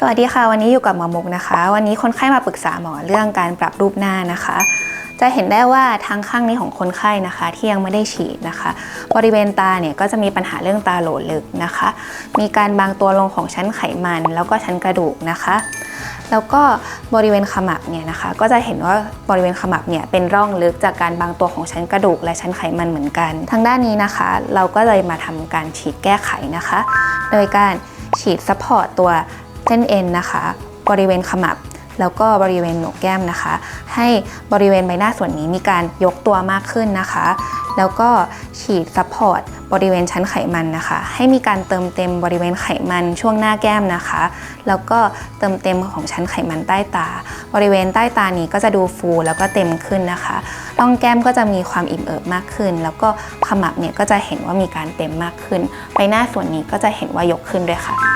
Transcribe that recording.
สวัสดีค่ะ วันนี้อยู่กับหมอมุกนะคะ วันนี้คนไข้มาปรึกษาหมอเรื่องการปรับรูปหน้านะคะ จะเห็นได้ว่าทางข้างนี้ของคนไข้นะคะ ที่ยังไม่ได้ฉีดนะคะ บริเวณตาเนี่ยก็จะมีปัญหาเรื่องตาโหลลึกนะคะ มีการบางตัวลงของชั้นไขมัน แล้วก็ชั้นกระดูกนะคะ แล้วก็บริเวณขมับเนี่ยนะคะ ก็จะเห็นว่าบริเวณขมับเนี่ยเป็นร่องลึกจากการบางตัวของชั้นกระดูก และชั้นไขมันเหมือนกัน ทางด้านนี้นะคะ เราก็เลยมาทำการฉีดแก้ไขนะคะ โดยการฉีดซัพพอร์ตตัว เส้นเอ็นนะคะ บริเวณขมับ แล้วก็บริเวณโหนกแก้มนะคะ ให้บริเวณใบหน้าส่วนนี้มีการยกตัวมากขึ้นนะคะ แล้วก็ฉีดซัพพอร์ตบริเวณชั้นไขมันนะคะ ให้มีการเติมเต็มบริเวณไขมันช่วงหน้าแก้มนะคะ แล้วก็เติมเต็มของชั้นไขมันใต้ตา บริเวณใต้ตานี้ก็จะดูฟูแล้วก็เต็มขึ้นนะคะร่องแก้มก็จะมีความอิ่มเอิบมากขึ้น แล้วก็ขมับเนี่ยก็จะเห็นว่ามีการเต็มมากขึ้น ใบหน้าส่วนนี้ก็จะเห็นว่ายกขึ้นด้วยค่ะ